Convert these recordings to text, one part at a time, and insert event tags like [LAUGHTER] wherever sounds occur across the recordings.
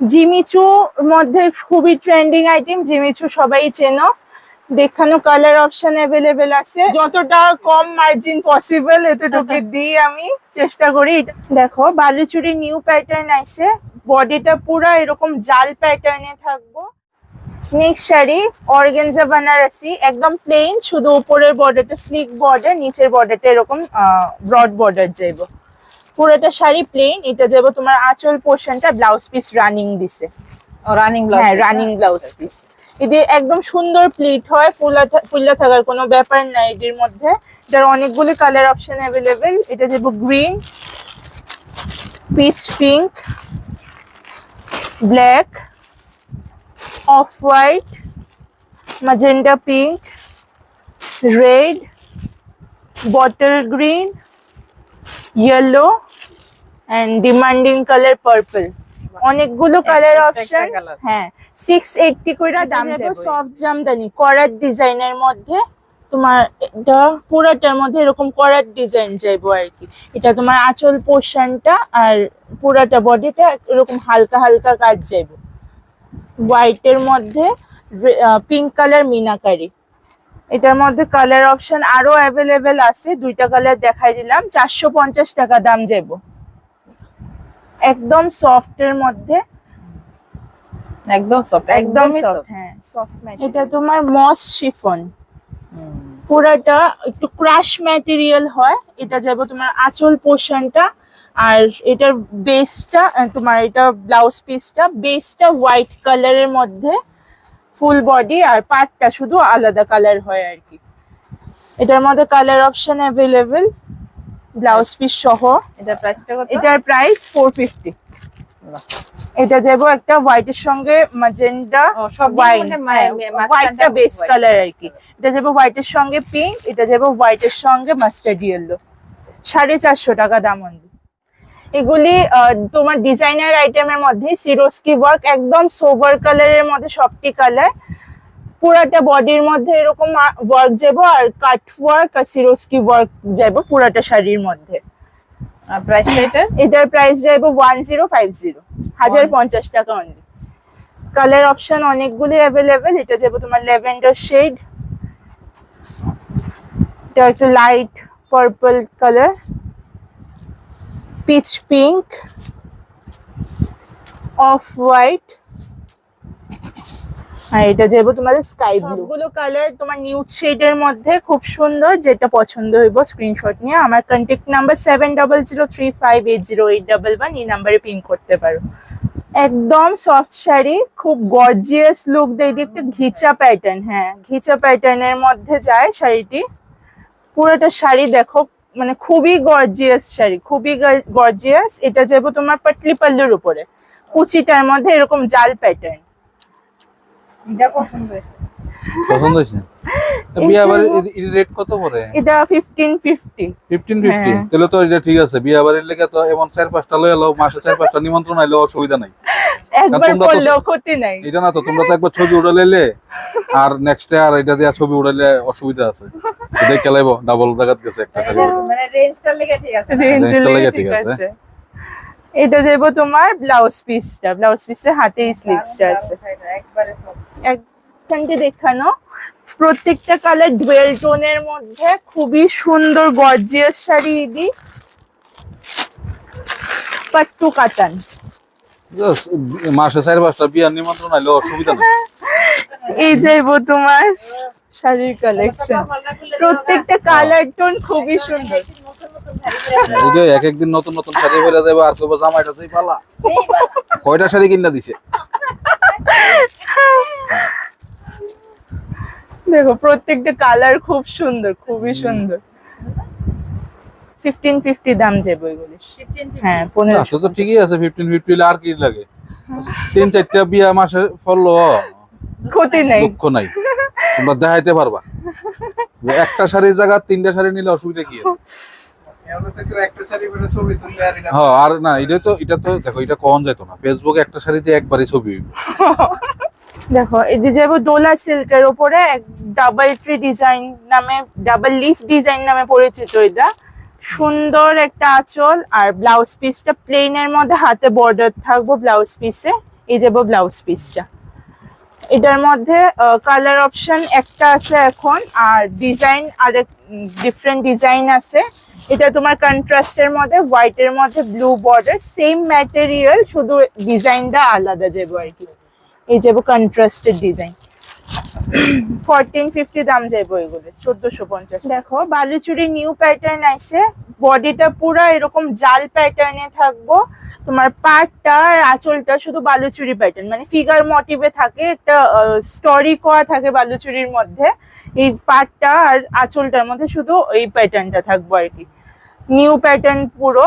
Jimmy Choo মধ্যে খুবই trending item Jimmy Choo সবাই চেনো। দেখানো কালার অপশন অ্যাভেলেবেল আছে। যতটা কম মার্জিন পসিবল এতটুকু দিই আমি চেষ্টা করি। দেখো বালুচুরি নিউ প্যাটার্ন আছে। বডিটা পুরো এরকম জাল প্যাটার্নে থাকব। নেক্সট শাড়ি অর্গেনজা বানারসি একদম প্লেন শুধু উপরের বর্ডারটা স্লিক বর্ডার নিচের বর্ডারটা এরকম ব্রড বর্ডার যাইব। পুরোটা শাড়ি প্লেন এটা যাব তোমার আঁচল পোর্শনটা ব্লাউজ পিস রানিং দিছে। রানিং ব্লাউজ হ্যাঁ রানিং ব্লাউজ পিস এদের একদম সুন্দর প্লিট হয় ফুলা ফুল্লা থাকার কোনো ব্যাপার নাই এটির মধ্যে। এটার অনেকগুলি কালার অপশন অ্যাভেলেবেল এটা যাব green peach pink black off white magenta pink red bottle green yellow and demanding colour purple অনেকগুলো কালার অপশন হ্যাঁ সিক্স এইটটি করে দাম যাবে। সফট জামদানি করার ডিজাইনের মধ্যে তোমার এটা পুরাটার মধ্যে এরকম করার ডিজাইন যাইবো আর কি। এটা তোমার আঁচল পোর্শনটা আর পুরাটা বডিতে এরকম হালকা হালকা কাজ যাইবো। হোয়াইটের মধ্যে পিঙ্ক কালার মিনাকারি। এটার মধ্যে কালার অপশন আরও অ্যাভেলেবেল আছে। দুইটা কালার দেখাই দিলাম। চারশো পঞ্চাশ টাকা দাম যাইবো। একদম সফট এর মধ্যে। একদম সফট একদম সফট হ্যাঁ সফট এটা তোমার মস শিফন পুরাটা একটু ক্রাশ ম্যাটেরিয়াল হয়। এটা যাবে তোমার আঁচল পোর্শনটা আর এটার বেসটা তোমার এটা ব্লাউজ পিসটা বেসটা হোয়াইট কালারের মধ্যে ফুল বডি আর পার্টটা শুধু আলাদা কালার হয় আর কি। এটার মধ্যে colour option available blouse piece সহ। এটা প্রাইসটা কত? এটার প্রাইস ফোর ফিফটি। এটা যাব একটা হোয়াইটের সঙ্গে মাঝখানটা হোয়াইটটা বেস কালার আর কি। এটা যাব হোয়াইটের সঙ্গে পিঙ্ক এটা যাব হোয়াইটের সঙ্গে মাস্টার্ড ইয়েলো সাড়ে চারশো টাকা দাম এগুলি তোমার ডিজাইনার আইটেমের মধ্যে সিরোস্কি ওয়ার্ক একদম সোভার কালারের মধ্যে সবটি কালার পুরাটা বডির মধ্যে এরকম ওয়ার্ক যাব আর কাট ওয়ার্ক আর সিরোস্কি ওয়ার্ক যাব পুরাটা শাড়ির মধ্যে। আর প্রাইসটা এটা? এটার প্রাইস যাইবো ওয়ান জিরো ফাইভ জিরো হাজার পঞ্চাশ টাকা অনলি কালার অপশন অনেকগুলি অ্যাভেলেবেল এটা যাব তোমার ল্যাভেন্ডার শেড এটা একটা light purple colour peach pink off white আর এটা যাব তোমাদের স্কাই ব্লু কালার তোমার নিউড শেডের মধ্যে খুব সুন্দর, যেটা পছন্দ হইব স্ক্রিনশট নিয়ে। আমার contact number seven double zero three five eight zero eight double one এই নাম্বারে পিন করতে পারো। একদম সফট শাড়ি, খুব গর্জিয়াস লুক দেয় দেখতে ঘিচা প্যাটার্ন হ্যাঁ ঘিচা প্যাটার্নের মধ্যে যায় শাড়িটি। পুরোটা শাড়ি দেখো মানে খুবই গর্জিয়াস শাড়ি, খুবই গর্জিয়াস এটা যাব তোমার পাটলি পাল্লুর উপরে। কুচিটার মধ্যে এরকম জাল প্যাটার্ন পছন্দ হয়েছে। বিয়ে রেট কত পড়ে? এটা ফিফটিন ফিফটি ফিফটিন ফিফটি হ্যাঁ। তাহলে তো এটা ঠিক আছে বিয়ে বাড়ির লেগে তো এমন চার পাঁচটা লয়ে এলো মাসে চার পাঁচটা নিমন্ত্রণ আইলে অসুবিধা নাই। একবার করলেও ক্ষতি নাই। এটা না তো তোমরা তো একবার ছবি উড়ে লাইলে আর নেক্সট আর এটা দিয়ে ছবি উড়াইলে অসুবিধা আছে। দেখে লাইব ডাবল জায়গাত গেছে একটা মানে রেঞ্জটার লেগে ঠিক আছে। রেঞ্জটা লেগে ঠিক আছে। এটা যাব তোমার ব্লাউজ পিসটা ব্লাউজ পিসের হাতে স্লিভসটা আছে। একখানটি দেখানো। প্রত্যেকটা কালার ডুয়েল টোনের মধ্যে খুবই সুন্দর গর্জিয়াস শাড়ি ইদি। পাট্টু কাতান। Just মাসে চার পাঁচটা বিয়ার নিমন্ত্রণ আইলে অসুবিধা নাই। এই যাইবো তোমার। শাড়ির কালেকশন প্রত্যেকটা কালার টোন খুবই সুন্দর। যে এক একদিন নতুন নতুন শাড়ি পরে যাবে আর কইবো জামাইটা তুই পালা। কয়টা শাড়ি কিনা দিছে? দেখো প্রত্যেকটা কালার খুব সুন্দর খুবই সুন্দর। ফিফটিন ফিফটি দাম যাবে ওইগুলি 15, হ্যাঁ আচ্ছা তো ঠিকই আছে ফিফটিন ফিফটি আর কি লাগে? তিন চারটা বিয়া মাসে ফললো। ক্ষতি নেই। দুঃখ নাই। তোমরা দেখাইতে পারবা। একটা শাড়ির জায়গা, তিনটা শাড়ি নিলে অসুবিধা কি? হ্যাঁ আর না এটা তো এটা তো দেখো, এটা কম যেত না। ফেসবুকে একটা শাড়িতে একবারই ছবি দেখো যে যাব দোলা সিল্কের উপরে ডাবল ট্রি ডিজাইন নামে ডাবল লিফ ডিজাইন নামে পরিচিত এটা। সুন্দর একটা আঁচল, আর ব্লাউজ পিসটা প্লেনের মধ্যে হাতে বর্ডার থাকব ব্লাউজ পিসে এই যাব ব্লাউজ পিসটা এটার মধ্যে কালার অপশন একটা আছে এখন, আর ডিজাইন আর ডিফারেন্ট ডিজাইন আছে। এটা তোমার কন্ট্রাস্টের মধ্যে হোয়াইটের মধ্যে ব্লু বর্ডার সেম ম্যাটেরিয়াল শুধু ডিজাইনটা আলাদা যাব আর কি। এই যাব কন্ট্রাস্টের ডিজাইন ফোরটিন ফিফটি দাম যাইবো এগুলো, চোদ্দশো পঞ্চাশ। দেখো, বালুচুরি নিউ প্যাটার্ন আছে বডিটা পুরো এরকম জাল প্যাটার্নে থাকব। তোমার পাটটা আর আঁচলটা শুধু বালুচুরি প্যাটার্ন মানে ফিগার মোটিভে থাকে, একটা স্টোরি করা থাকে বালুচুরির মধ্যে। এই পাটটা আর আঁচলটার মধ্যে শুধু এই প্যাটার্নটা থাকব আর কি। নিউ প্যাটার্ন পুরো।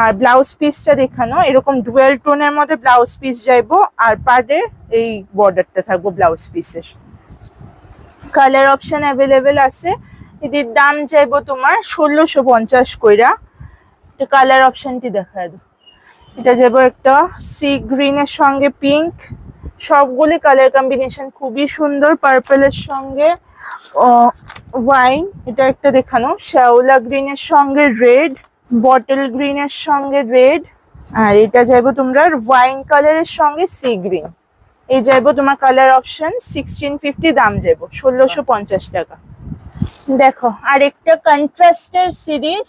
আর ব্লাউজ পিসটা দেখানো, এরকম ডুয়েল টোনের মধ্যে ব্লাউজ পিস যাইবো, আর পার্টে এই বর্ডারটা থাকব ব্লাউজ পিসের কালার অপশন অ্যাভেলেবেল আছে। এদের দাম চাইব তোমার ষোলোশো পঞ্চাশ কইরা। এটা কালার অপশনটি দেখা এটা যাব একটা সি গ্রিনের সঙ্গে পিঙ্ক সবগুলি কালার কম্বিনেশন খুবই সুন্দর পার্পলের সঙ্গে ওয়াইন এটা একটা দেখানো, শ্যাওলা গ্রিনের সঙ্গে রেড বটল গ্রিনের সঙ্গে রেড আর এটা যাইবো তোমরা ওয়াইন কালারের সঙ্গে সি গ্রিন এই যাইবো তোমার কালার অপশন সিক্সটিন ফিফটি দাম যাইবো ষোলোশো পঞ্চাশ টাকা। দেখো আর একটা কন্ট্রাস্টের সিরিজ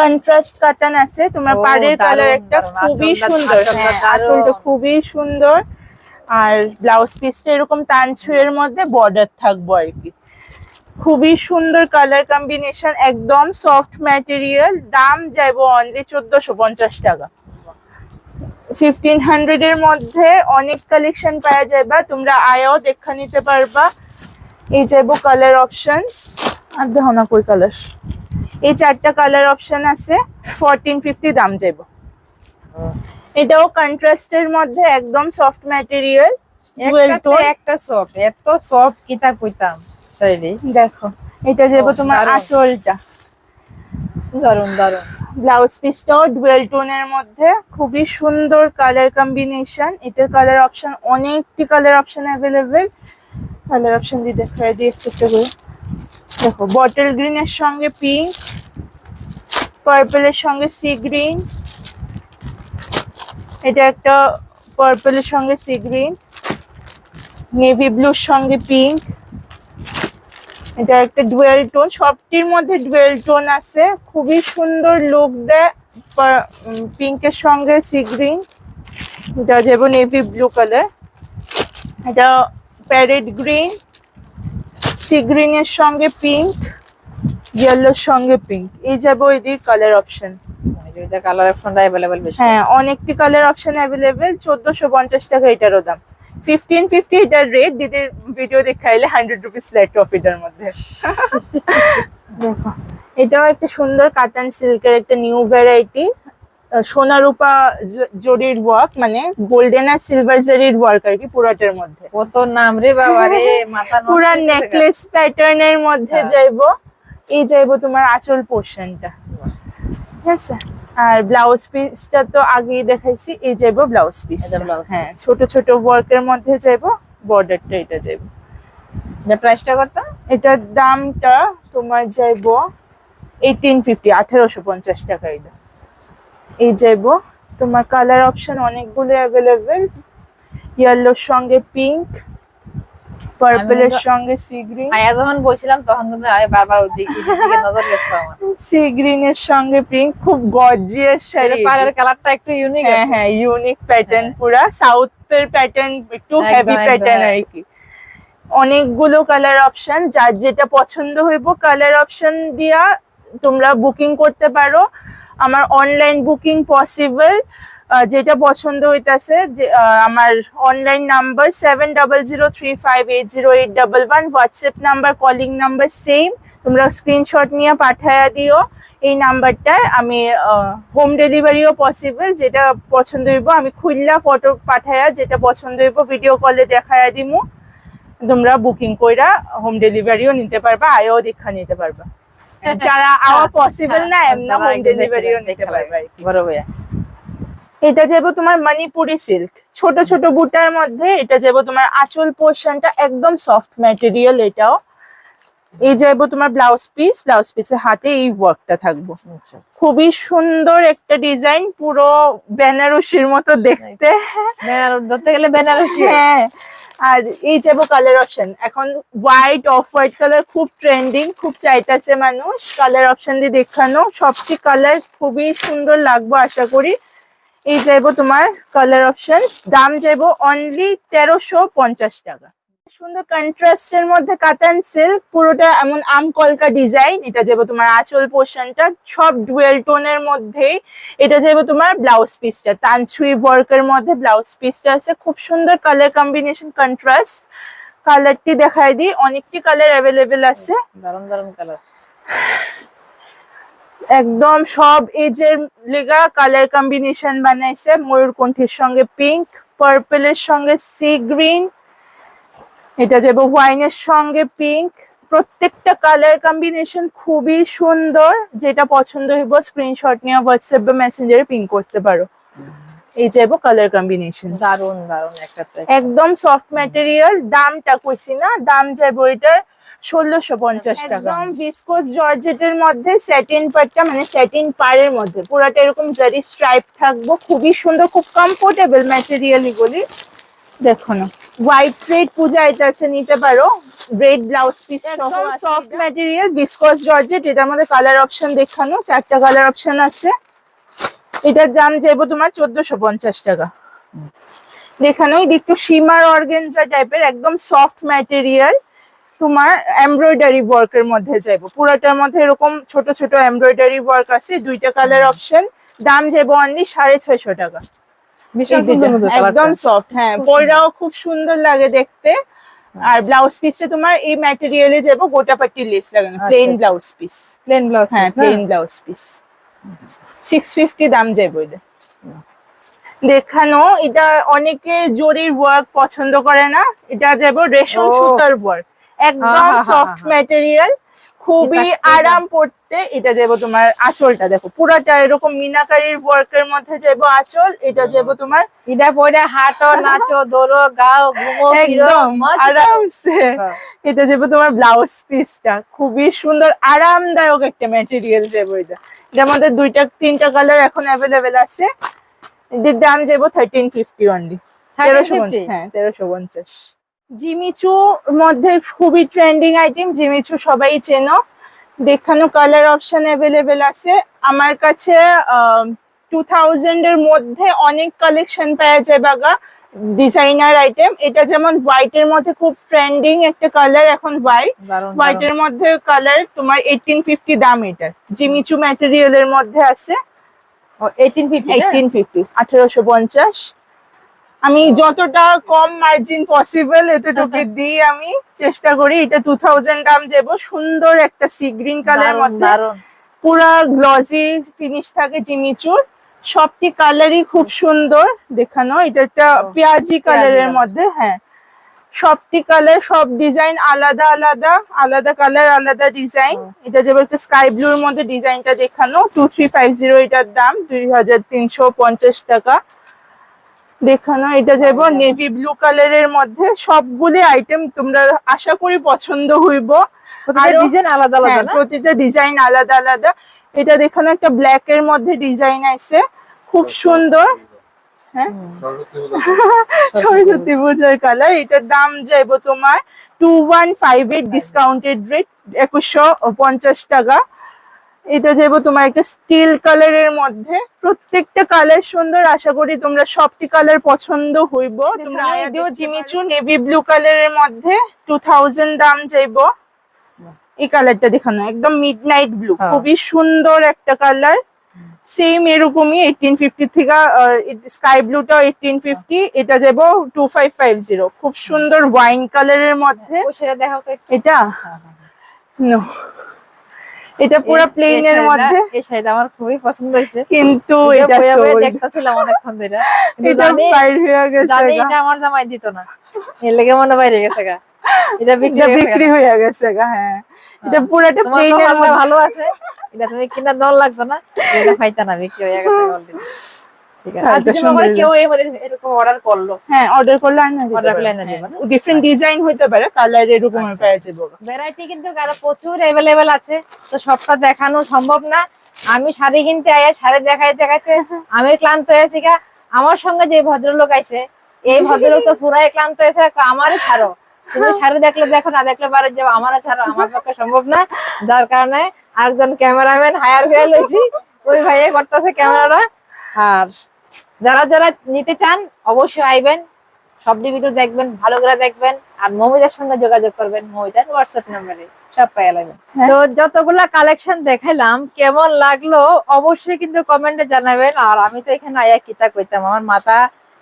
কন্ট্রাস্ট কাতান আছে তোমার পাড়ের কালার একটা খুবই সুন্দর আঁচলটা হ্যাঁ খুবই সুন্দর। আর ব্লাউজ পিসটা এরকম তানছুয়ের মধ্যে বর্ডার থাকব আর কি। খুবই সুন্দর কালার কম্বিনেশন একদম সফট ম্যাটেরিয়াল দাম যাইব অনলি চোদ্দশো পঞ্চাশ টাকা। ফিফটিন হান্ড্রেড এর মধ্যে অনেক কালেকশন পাওয়া যাবে তোমরা আয়াও দেখা নিতে পারবা। এই যাইব কালার অপশনস আর দেখো না কই কালার এই চারটা কালার অপশন আছে ফোরটিন ফিফটি দাম যাইব। এটাও কন্ট্রাস্টের মধ্যে একদম সফট ম্যাটেরিয়াল একটা সফট এত সফট কিতা কইতাম। দেখো এটা যাব তোমার আঁচলটা। দারুণ দারুণ ব্লাউজ পিসটাও ডুয়েল টোনের মধ্যে খুবই সুন্দর কালার কম্বিনেশন এটার কালার অপশন অনেকটি colour option available colour option দিয়ে দেখাই দিই একটু একটু করে। দেখো বটল গ্রিনের সঙ্গে পিঙ্ক পার্পলের সঙ্গে সি গ্রিন এটা একটা পার্পলের সঙ্গে সি গ্রিন নেভি ব্লুর সঙ্গে পিঙ্ক এটা একটা ডুয়েল টোন সবটির মধ্যে ডুয়েল টোন আছে। খুবই সুন্দর লুক দেয় পিঙ্কের সঙ্গে সি গ্রিন এটা যেমন নেভি ব্লু কালার এটা প্যারেড গ্রিন সি গ্রিনের সঙ্গে পিঙ্ক ইয়েলোর সঙ্গে পিঙ্ক এই যাব এদের colour option colour option available হ্যাঁ অনেকটি কালার অপশন অ্যাভেলেবেল চোদ্দশো পঞ্চাশ টাকা এটারও দাম। ফিফটিন ফিফটি এটার রেট দিদির ভিডিও দেখাইলে হান্ড্রেড রুপিস ফ্ল্যাট প্রফিটের মধ্যে। দেখো এটাও একটা সুন্দর কাতান সিল্কের একটা নিউ ভ্যারাইটি সোনা রূপা জ- জরির ওয়ার্ক মানে গোল্ডেন আর সিলভার জরির ওয়ার্ক আর কি পুরাটার মধ্যে। কত নাম রে বাবা রে পুরা। নেকলেস প্যাটার্নের মধ্যে হ্যাঁ। যাইবো। এই যাইবো তোমার আঁচল পোর্শনটা ঠিক আছে? আর ব্লাউজ পিসটা তো আগেই দেখাইছি এই যাইবো ব্লাউজ পিস এটা হ্যাঁ ছোট ছোট ওয়ার্কের মধ্যে যাইবো বর্ডারটা এটা যাইবো। প্রাইসটা কত? এটার দামটা তোমার যাইবো এইটিন ফিফটি আঠারোশো পঞ্চাশ টাকা এটা। এই যাইবো তোমার কালার অপশন অনেকগুলো অ্যাভেলেবেল ইয়েলোর সঙ্গে পিঙ্ক পার্পলের সঙ্গে সি গ্রিন আয়া যখন বলছিলাম তখন কিন্তু আমি বারবার ওই দিকে নজর গেছে আমার। সি গ্রিনের সঙ্গে পিঙ্ক খুব গর্জিয়াস শাড়ি। পাড়ের কালারটা একটু ইউনিক হ্যাঁ হ্যাঁ ইউনিক প্যাটার্ন হ্যাঁ। পুরা। সাউথের প্যাটার্ন একটু হেভি প্যাটার্ন হ্যাঁ। আর কি। অনেকগুলো কালার অপশন যার যেটা পছন্দ হইব কালার অপশন দিয়া তোমরা বুকিং করতে পারো। আমার অনলাইন বুকিং পসিবল যেটা পছন্দ হইতাছে আমার online number seven double zero three five eight zero eight double one WhatsApp number calling number same তোমরা স্ক্রিনশট নিয়ে পাঠায়া দিও। এই নাম্বারটায় আমি হোম ডেলিভারিও পসিবল যেটা পছন্দ হইব আমি খুললা ফটো পাঠায়া যেটা পছন্দ হইব ভিডিও কলে দেখায়া দিমু। তোমরা বুকিং কইরা হোম ডেলিভারিও নিতে পারবা আয়ও দীক্ষা নিতে পারবা। [LAUGHS] যারা আওয়া পসিবল না এমনি হোম ডেলিভারিও নিতে পারবা বড় ভাইয়া। এটা যাব তোমার মণিপুরি সিল্ক ছোট ছোট বুটার মধ্যে এটা যাব তোমার আঁচল পোর্শনটা একদম সফট ম্যাটেরিয়াল এটাও। এই যাইবো তোমার ব্লাউজ পিস ব্লাউজ পিসের হাতে এই ওয়ার্কটা থাকব। আচ্ছা, খুবই সুন্দর একটা ডিজাইন পুরো বেনারসির মতো দেখতে। ধরতে গেলে বেনারসি। হ্যাঁ আর এই যাব কালার অপশন এখন হোয়াইট অফ হোয়াইট কালার খুব ট্রেন্ডিং খুব চাইতেছে মানুষ। কালার অপশন দিয়ে দেখানো সবটি কালার খুবই সুন্দর লাগবে আশা করি। এই যাইবো তোমার কালার অপশন দাম যাইবো অনলি তেরোশো পঞ্চাশ টাকা। সুন্দর কন্ট্রাস্টের মধ্যে কাতান সিল্ক পুরোটা এমন আম কলকা ডিজাইন এটা যাব তোমার আঁচল পোর্শনটা সব ডুয়েল টোনের মধ্যেই। এটা যাব তোমার ব্লাউজ পিসটা তানছুই ওয়ার্কের মধ্যে ব্লাউজ পিসটা আছে। খুব সুন্দর কালার কম্বিনেশন কন্ট্রাস্ট কালারটি দেখাই দিই, অনেকটি কালার অ্যাভেলেবেল আছে। দারুণ দারুণ কালার একদম সব এজের লেগা কালার কম্বিনেশন বানাইছে। ময়ূরকণ্ঠের সঙ্গে পিঙ্ক পার্পলের সঙ্গে সি গ্রিন এটা যাব ওয়াইনের সঙ্গে পিঙ্ক প্রত্যেকটা কালার কম্বিনেশন খুবই সুন্দর। যেটা পছন্দ হইব স্ক্রিনশট নিয়ে হোয়াটসঅ্যাপ বা মেসেঞ্জারে পিং করতে পারো। এই যাব কালার কম্বিনেশন দারুণ দারুণ একটা একটা। একদম সফট ম্যাটেরিয়াল দামটা কইছি না দাম যাব এটার ষোলোশো পঞ্চাশ টাকা। একদম ভিসকোস জর্জেটের মধ্যে স্যাটিন পারটা মানে স্যাটিন পাড়ের মধ্যে। পুরাটা এরকম জারি স্ট্রাইপ থাকব। খুবই সুন্দর খুব কমফোর্টেবল ম্যাটেরিয়াল এগুলি। দেখো না। হোয়াইট রেড পূজা এটা আছে নিতে পারো। Red blouse piece soft material viscose georgette এটার মধ্যে কালার অপশন দেখানো। চারটা কালার অপশন আছে। এটার দাম যাইবো তোমার চোদ্দশো পঞ্চাশ টাকা। দেখানো একটু সীমার অর্গেনজা টাইপের একদম সফট ম্যাটেরিয়াল তোমার এমব্রয়ডারি ওয়ার্কের মধ্যে যাইবো। পুরোটার মধ্যে এরকম ছোট ছোট এমব্রয়ডারি ওয়ার্ক আছে দুইটা কালার অপশন দাম যাব অনলি সাড়ে ছয়শো টাকা। একদম সফট হ্যাঁ পয়রাও খুব সুন্দর লাগে দেখতে। আর ব্লাউজ পিসটা তোমার এই ম্যাটেরিয়ালে যাব গোটা পাট্টি লেস লাগানো plain. Blouse piece plain blouse হ্যাঁ plain blouse piece six fifty দাম যাইবো এটা। দেখানো এটা অনেকে জরির ওয়ার্ক পছন্দ করে না এটা যাব রেশম সুতার ওয়ার্ক একদম সফট। ম্যাটেরিয়াল খুবই আরাম পড়তে এটা যাব তোমার আঁচলটা দেখো। পুরাটা এরকম মিনাকারির ওয়ার্কের মধ্যে যাব আঁচল এটা যাব তোমার এটা পরে হাঁটো নাচো দৌড়ো গাও ঘুমো একদম আরামসে। এটা যাব তোমার ব্লাউজ পিসটা খুবই সুন্দর আরামদায়ক একটা ম্যাটেরিয়াল যাব এটা। এটার মধ্যে দুইটা তিনটা কালার এখন অ্যাভেলেবেল আছে। এদের দাম যাব থার্টিন ফিফটি অনলি তেরোশো পঞ্চাশ হ্যাঁ তেরোশো পঞ্চাশ। জিমিচু মধ্যে খুবই ট্রেন্ডিং আইটেম জিমিচু সবাই চেনো। দেখানো কালার অপশন অ্যাভেলেবেল আছে। আমার কাছে টু থাউজেন্ড এর মধ্যে অনেক কালেকশন পাওয়া যায় বাগা ডিজাইনার আইটেম এটা যেমন হোয়াইট এর মধ্যে খুব ট্রেন্ডিং একটা কালার এখন হোয়াইট দারুণ হোয়াইট এর মধ্যে কালার তোমার এইটিন ফিফটি দাম এটা। জিমিচু ম্যাটেরিয়াল এর মধ্যে আছে। এইটিন ফিফটি আঠারোশো পঞ্চাশ। আমি যতটা কম মার্জিন পসিবল এতটুকু দিই আমি চেষ্টা করি। এটা টু থাউজেন্ড দাম যাব সুন্দর একটা সি গ্রিন কালার মধ্যে। পুরা গ্লসি ফিনিশ থাকে জিমিচুর সবটি কালারই খুব সুন্দর দেখানো। এটা একটা পেঁয়াজি কালারের মধ্যে হ্যাঁ। সবটি কালার সব ডিজাইন আলাদা আলাদা আলাদা কালার আলাদা ডিজাইন এটা যেমন একটা স্কাই ব্লুর মধ্যে ডিজাইনটা দেখানো। টু থ্রি ফাইভ জিরো এটার দাম দুই হাজার তিনশো পঞ্চাশ টাকা। দেখানো এটা যাব। নেভি ব্লু কালারের মধ্যে সবগুলি আইটেম তোমরা আশা করি পছন্দ হইব। প্রতিটা ডিজাইন আলাদা আলাদা হ্যাঁ প্রতিটা ডিজাইন আলাদা আলাদা। এটা দেখানো একটা ব্ল্যাক এর মধ্যে ডিজাইন আছে। খুব সুন্দর। হ্যাঁ? সরস্বতী পূজার কালার [LAUGHS] এটার দাম যাইবো তোমার two one five eight discounted rate একুশশো পঞ্চাশ টাকা। এটা যাইবো তোমার একটা স্টিল কালারের মধ্যে। প্রত্যেকটা কালার সুন্দর আশা করি তোমরা সবটি কালার পছন্দ হইব। তোমরা আইডিও জিমিচু নেভি ব্লু কালারের মধ্যে টু থাউজেন্ড দাম যাইবো। এই কালারটা দেখানো একদম মিড নাইট ব্লু হ্যাঁ। খুবই সুন্দর একটা কালার সেম এরকমই এইটিন ফিফটি থেকে স্কাই ব্লুটা এইটিন ফিফটি এটা যাব টু ফাইভ ফাইভ জিরো খুব সুন্দর ওয়াইন কালারের মধ্যে। এটা? হ্যাঁ, হ্যাঁ। নো এটা পুরো প্লেন এর মধ্যে। এই শাড়িটা আমার খুবই পছন্দ হয়েছে। কিন্তু এটা সোল। দেখতাছিলাম অনেকক্ষণ ধরে। এটা বাইরে হয়ে গেছে জানি। এটা আমার জামাই দিত না। এর লেগে মনে বাইরে গেছে গা। এটা বিক্রি হয়ে বিক্রি হয়ে গেছে গা, হ্যাঁ। এটা পুরোটা প্লেন এর মধ্যে। ভালো আছে। এটা তুমি কিনা দল লাগতো না। এটা পাইতা না বিক্রি হয়ে গেছে already। হ্যাঁ, হ্যাঁ হ্যাঁ, আচ্ছা। সবটা দেখানো সম্ভব না। আমি শাড়ি কিনতে আয়া শাড়ি দেখাই দেখাইতে আমি ক্লান্ত হয়েছি গা। আমার সঙ্গে যে ভদ্রলোক আছে এই ভদ্রলোক তো পুরাই ক্লান্ত হয়েছে আমারই ছাড়ো। তুমি শাড়ি দেখলে দেখো না দেখলে পারে যে আমারও ছাড়ো আমার পক্ষে সম্ভব না। যার কারণে আরেকজন ক্যামেরাম্যান হায়ার করে লইছি। ওই ভাইয়া করতেছে ক্যামেরাটা আর যারা যারা নিতে চান অবশ্যই আইবেন। সব ভিডিও দেখবেন ভালো করে দেখবেন। আর মমিতার সঙ্গে যোগাযোগ করবেন মমিতার হোয়াটসঅ্যাপ নাম্বারে সব যাবেন হ্যাঁ। তো যতগুলা কালেকশন দেখাইলাম কেমন লাগল অবশ্যই কিন্তু কমেন্টে জানাবেন। আর আমি তো এখানে আয়া কিতা কইতাম আমার মাথা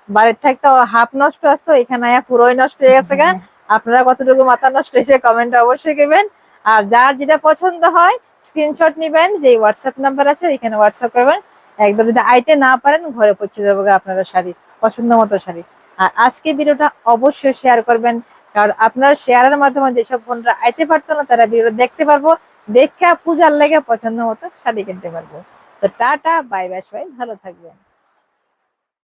বাড়ির থাকতে হাফ নষ্ট আছে এখানে আয়া পুরোই নষ্ট হয়ে গেছে গা। আপনারা কতটুকু মাথা নষ্ট হয়েছে কমেন্টে অবশ্যই দেবেন আর যার যেটা পছন্দ হয় স্ক্রিনশট নিবেন যে হোয়াটসঅ্যাপ নাম্বার আছে এখানে হোয়াটসঅ্যাপ করবেন। একদম যদি আইতে না পারেন, ঘরে পৌঁছে যাব আপনারা শাড়ি, পছন্দ মতো শাড়ি। আর আজকে ভিডিওটা অবশ্যই শেয়ার করবেন, কারণ আপনার শেয়ারের মাধ্যমে যেসব বোনরা আইতে পারতো না, তারা ভিডিও দেখতে পারব, দেখে পূজার লেগে পছন্দ মতো শাড়ি কিনতে পারব। তো টাটা বাই বাই সবাই, ভালো থাকবেন।